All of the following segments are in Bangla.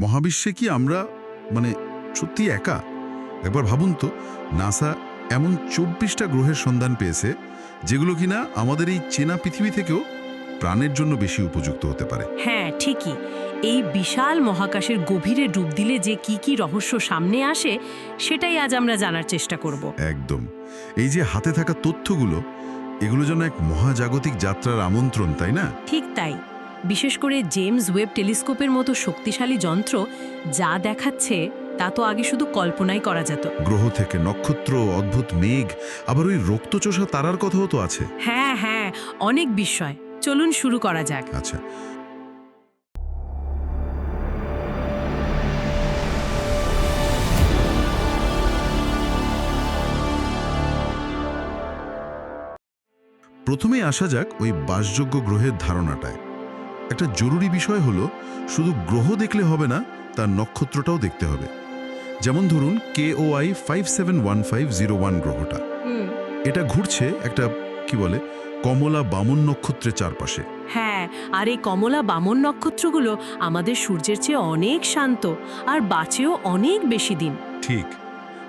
মহাবিশ্বে কি আমরা মানে সত্যি একা? একবার ভাবুন তো নাসা এমন চব্বিশটা গ্রহের সন্ধান পেয়েছে যেগুলো কিনা আমাদের এই চেনা পৃথিবী থেকেও প্রাণের জন্য বেশি উপযুক্ত হতে পারে। হ্যাঁ ঠিকই। এই বিশাল মহাকাশের গভীরে ডুব দিলে যে কি কি রহস্য সামনে আসে সেটাই আজ আমরা জানার চেষ্টা করব। একদম। এই যে হাতে থাকা তথ্যগুলো এগুলো যেন এক মহাজাগতিক যাত্রার আমন্ত্রণ তাই না? ঠিক তাই। বিশেষ করে জেমস ওয়েব টেলিস্কোপের মতো শক্তিশালী যন্ত্র যা দেখাচ্ছে তা তো আগে শুধু কল্পনাই করা যেত। গ্রহ থেকে নক্ষত্র অদ্ভুত মেঘ আবার ওই রক্তচোষা তারার কথাও তো আছে। হ্যাঁ হ্যাঁ অনেক বিস্ময়। চলুন শুরু করা যাক। আচ্ছা। প্রথমে আসা যাক ওই বাসযোগ্য গ্রহের ধারণাটায়। একটা জরুরি বিষয় হলো শুধু গ্রহ দেখলে হবে না তার নক্ষত্রটাও দেখতে হবে। যেমন ধরুন K O I five seven one five zero one গ্রহটা। এটা ঘুরছে একটা কি বলে কমলা বামন নক্ষত্রের চারপাশে। হ্যাঁ আর এই কমলা বামন নক্ষত্রগুলো আমাদের সূর্যের চেয়ে অনেক শান্ত আর বাঁচেও অনেক বেশি দিন। ঠিক।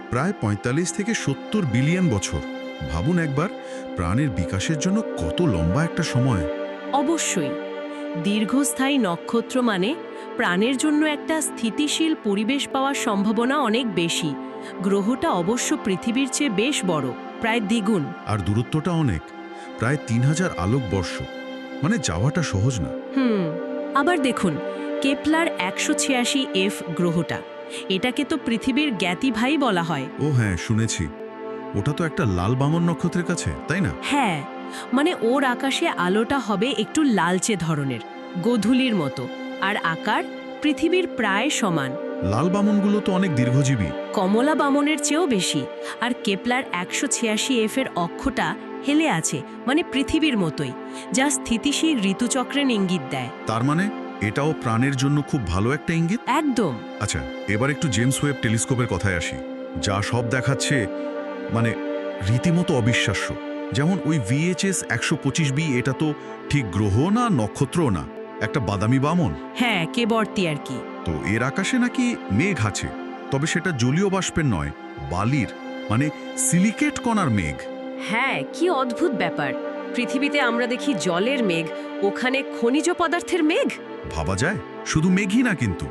প্রায় ৪৫ থেকে সত্তর বিলিয়ন বছর। ভাবুন একবার প্রাণের বিকাশের জন্য কত লম্বা একটা সময়। অবশ্যই। দীর্ঘস্থায়ী নক্ষত্র মানে প্রাণের জন্য একটা স্থিতিশীল পরিবেশ পাওয়ার সম্ভাবনা অনেক বেশি। গ্রহটা অবশ্য পৃথিবীর চেয়ে বেশ বড় প্রায় দ্বিগুণ। আর দূরত্বটা অনেক প্রায় তিন হাজার আলোক বর্ষ। মানে যাওয়াটা সহজ না। হুম আবার দেখুন কেপলার একশো ছিয়াশি এফ গ্রহটা এটাকে তো পৃথিবীর জ্ঞাতিভাই বলা হয়। ও হ্যাঁ শুনেছি। ওটা তো একটা লাল বামন নক্ষত্রের কাছে তাই না? হ্যাঁ মানে ওর আকাশে আলোটা হবে একটু লালচে ধরনের গোধূলির মতো আর আকার পৃথিবীর প্রায় সমান। লাল বামনগুলো তো অনেক দীর্ঘজীবী। কমলা বামনের চেয়েও বেশি আর কেপলার একশো ছিয়াশি এফ এর অক্ষটা হেলে আছে মানে পৃথিবীর মতোই যা স্থিতিশীল ঋতুচক্রের ইঙ্গিত দেয়। তার মানে এটাও প্রাণের জন্য খুব ভালো একটা ইঙ্গিত? একদম। আচ্ছা এবার একটু জেমস ওয়েব টেলিস্কোপের কথায় আসি যা সব দেখাচ্ছে মানে রীতিমতো অবিশ্বাস্য। যেমন ওই ভিএইচএস একশো পঁচিশ বি এটা তো ঠিক গ্রহ না নক্ষত্র না একটা বাদামি বামন। হ্যাঁ কেবর্তি আর কি। তো এর আকাশে নাকি মেঘ আছে তবে সেটা জলীয় বাষ্পের নয় বালির মানে সিলিকেট কণার মেঘ। হ্যাঁ কি অদ্ভুত ব্যাপার। পৃথিবীতে আমরা দেখি জলের মেঘ ওখানে খনিজ পদার্থের মেঘ? ভাবা যায় শুধু মেঘই না কিন্তু।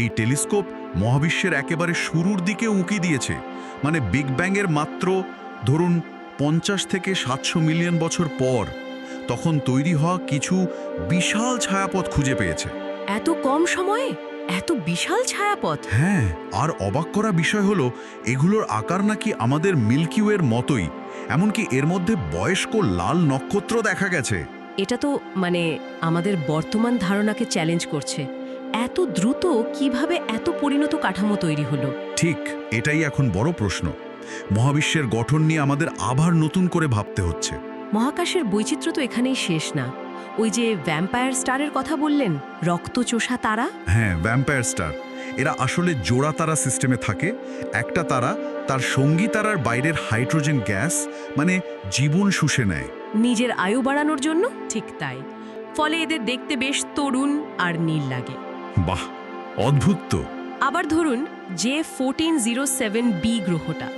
এই টেলিস্কোপ মহাবিশ্বের একেবারে শুরুর দিকে উঁকি দিয়েছে মানে বিগ ব্যাংয়ের মাত্র ধরুন পঞ্চাশ থেকে সাতশো মিলিয়ন বছর পর তখন তৈরি হওয়া কিছু বিশাল ছায়াপথ খুঁজে পেয়েছে। এত কম সময়ে? এত বিশাল ছায়াপথ? হ্যাঁ আর অবাক করা বিষয় হলো এগুলোর আকার নাকি আমাদের মিল্কি ওয়ের মতোই এমনকি এর মধ্যে বয়স্ক লাল নক্ষত্র দেখা গেছে। এটা তো মানে আমাদের বর্তমান ধারণাকে চ্যালেঞ্জ করছে। এত দ্রুত কীভাবে এত পরিণত কাঠামো তৈরি হলো? ঠিক এটাই এখন বড় প্রশ্ন। মহাবিশ্বের গঠন নিয়ে আমাদের আবার নতুন করে ভাবতে হচ্ছে। মহাকাশের বৈচিত্র্য তো এখানেই শেষ না। ওই যে ভ্যাম্পায়ার স্টারের কথা বললেন রক্তচোষা তারা? হ্যাঁ ভ্যাম্পায়ার স্টার এরা আসলে জোড়া তারা সিস্টেমে থাকে। একটা তারা তার সঙ্গী তারার বাইরের হাইড্রোজেন গ্যাস মানে জীবন শুষে নেয়। নিজের আয়ু বাড়ানোর জন্য ঠিক তাই। ফলে এদের দেখতে বেশ তরুণ আর নীল লাগে। বাহ অদ্ভুত আবার ধরুন যে ফোরটিন জিরো সেভেন বি গ্রহটা।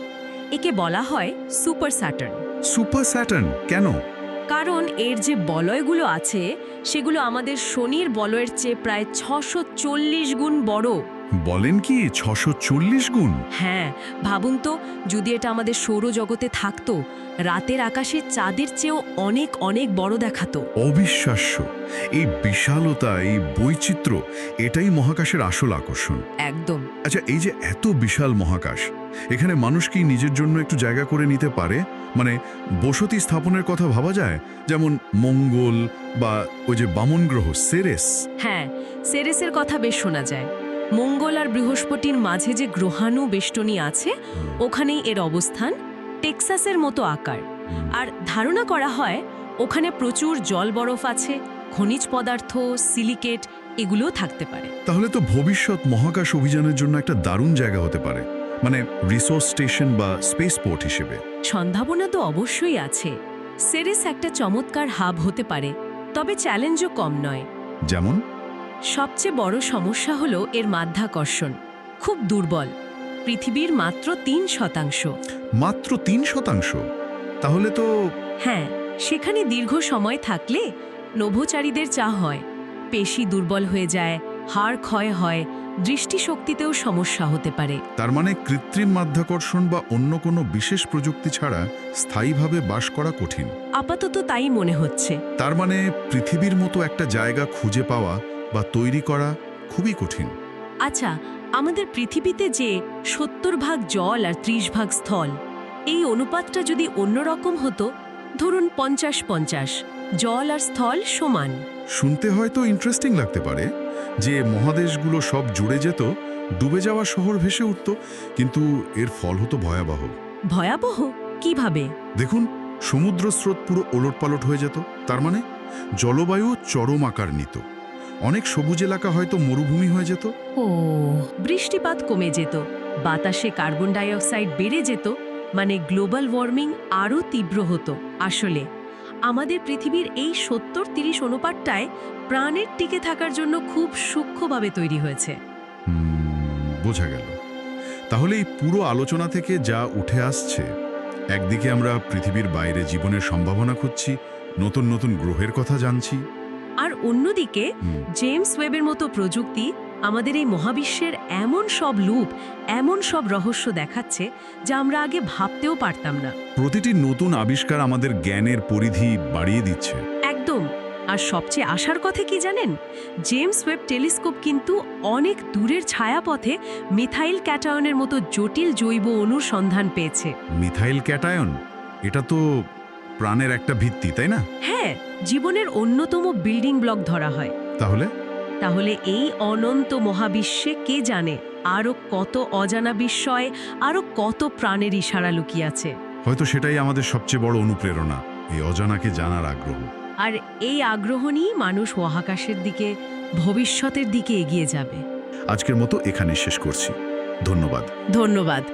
একে বলা হয় সুপার স্যাটার্ন। Super Saturn? কেন? কারণ এর যে বলয়গুলো আছে সেগুলো আমাদের শনির বলয়ের চেয়ে প্রায় ছশো চল্লিশ গুণ বড়। বলেন কি ছশো চল্লিশ গুণ? হ্যাঁ ভাবুন তো যদি এটা আমাদের সৌরজগতে থাকতো রাতের আকাশে চাঁদের চেয়েও অনেক অনেক বড় দেখাতো। অবিশ্বাস্য। এই বিশালতা এই বৈচিত্র্য এটাই মহাকাশের আসল আকর্ষণ। একদম। আচ্ছা এই যে এত বিশাল মহাকাশ এখানে মানুষ কি নিজের জন্য একটু জায়গা করে নিতে পারে? মানে বসতি স্থাপনের কথা ভাবা যায়? যেমন মঙ্গল বা ওই যে বামন গ্রহ সেরেস। হ্যাঁ সেরেসের কথা বেশ শোনা যায়। মঙ্গল আর বৃহস্পতির মাঝে যে গ্রহাণু বেষ্টনী আছে ওখানেই এর অবস্থান টেক্সাসের মতো আকার। আর ধারণা করা হয় ওখানে প্রচুর জল বরফ আছে খনিজ পদার্থ সিলিকেট এগুলোও থাকতে পারে। তাহলে তো ভবিষ্যৎ মহাকাশ অভিযানের জন্য একটা দারুণ জায়গা হতে পারে মানে রিসোর্স স্টেশন বা স্পেস পোর্ট হিসেবে। সম্ভাবনা তো অবশ্যই আছে। সেরেস একটা চমৎকার হাব হতে পারে তবে চ্যালেঞ্জও কম নয়। যেমন? সবচেয়ে বড় সমস্যা হলো এর মাধ্যাকর্ষণ খুব দুর্বল। পৃথিবীর মাত্র তিন শতাংশ। মাত্র তিন শতাংশ? তাহলে তো হ্যাঁ সেখানে দীর্ঘ সময় থাকলে নভোচারীদের চা হয় পেশি দুর্বল হয়ে যায় হাড় ক্ষয় হয় দৃষ্টিশক্তিতেও সমস্যা হতে পারে। তার মানে কৃত্রিম মাধ্যাকর্ষণ বা অন্য কোনো বিশেষ প্রযুক্তি ছাড়া স্থায়ীভাবে বাস করা কঠিন। আপাতত তাই মনে হচ্ছে। তার মানে পৃথিবীর মতো একটা জায়গা খুঁজে পাওয়া বা তৈরি করা খুবই কঠিন। আচ্ছা আমাদের পৃথিবীতে যে সত্তর ভাগ জল আর ত্রিশ ভাগ স্থল এই অনুপাতটা যদি অন্যরকম হতো ধরুন পঞ্চাশ পঞ্চাশ জল আর স্থল সমান। শুনতে হয়তো ইন্টারেস্টিং লাগতে পারে যে মহাদেশগুলো সব জুড়ে যেত ডুবে যাওয়া শহর ভেসে উঠত কিন্তু এর ফল হতো ভয়াবহ। ভয়াবহ? কীভাবে? দেখুন সমুদ্র স্রোত পুরো ওলটপালট হয়ে যেত তার মানে জলবায়ু চরম আকার নিত। অনেক সবুজ এলাকা হয়তো মরুভূমি হয়ে যেত। ও বৃষ্টিপাত কমে যেত বাতাসে কার্বন ডাইঅক্সাইড বেড়ে যেত মানে গ্লোবাল ওয়ার্মিং আরও তীব্র হতো। আসলে আমাদের পৃথিবীর এই সত্তর তিরিশ অনুপাতটায় প্রাণের টিকে থাকার জন্য খুব সূক্ষ্মভাবে তৈরি হয়েছে। বোঝা গেল। তাহলে এই পুরো আলোচনা থেকে যা উঠে আসছে একদিকে আমরা পৃথিবীর বাইরে জীবনের সম্ভাবনা খুঁজছি নতুন নতুন গ্রহের কথা জানছি আর অন্যদিকে জেমস ওয়েবের মতো প্রযুক্তি আমাদের এই মহাবিশ্বের এমন সব লুপ এমন সব রহস্য দেখাচ্ছে যা আমরা আগে ভাবতেও পারতাম না। প্রতিটি নতুন আবিষ্কার আমাদের জ্ঞানের পরিধি বাড়িয়ে দিচ্ছে। একদম। আর সবচেয়ে আশার কথা কি জানেন? জেমস ওয়েব টেলিস্কোপ কিন্তু অনেক দূরের ছায়াপথে মিথাইল ক্যাটায়নের মতো জটিল জৈব অনুসন্ধান পেয়েছে। Methyl cation? এটা তো প্রাণের একটা ভিত্তি তাই না? হ্যাঁ জীবনের অন্যতম বিল্ডিং ব্লক ধরা হয়। তাহলে? তাহলে এই অনন্ত মহাবিশ্বে কে জানে আরও কত অজানা বিস্ময় আরও কত প্রাণের ইশারা লুকিয়ে আছে? হয়তো সেটাই আমাদের সবচেয়ে বড় অনুপ্রেরণা এই অজানাকে জানার আগ্রহ। আর এই আগ্রহ নিয়েই মানুষ মহাকাশের দিকে ভবিষ্যতের দিকে এগিয়ে যাবে। আজকের মতো এখানে শেষ করছি। ধন্যবাদ। ধন্যবাদ।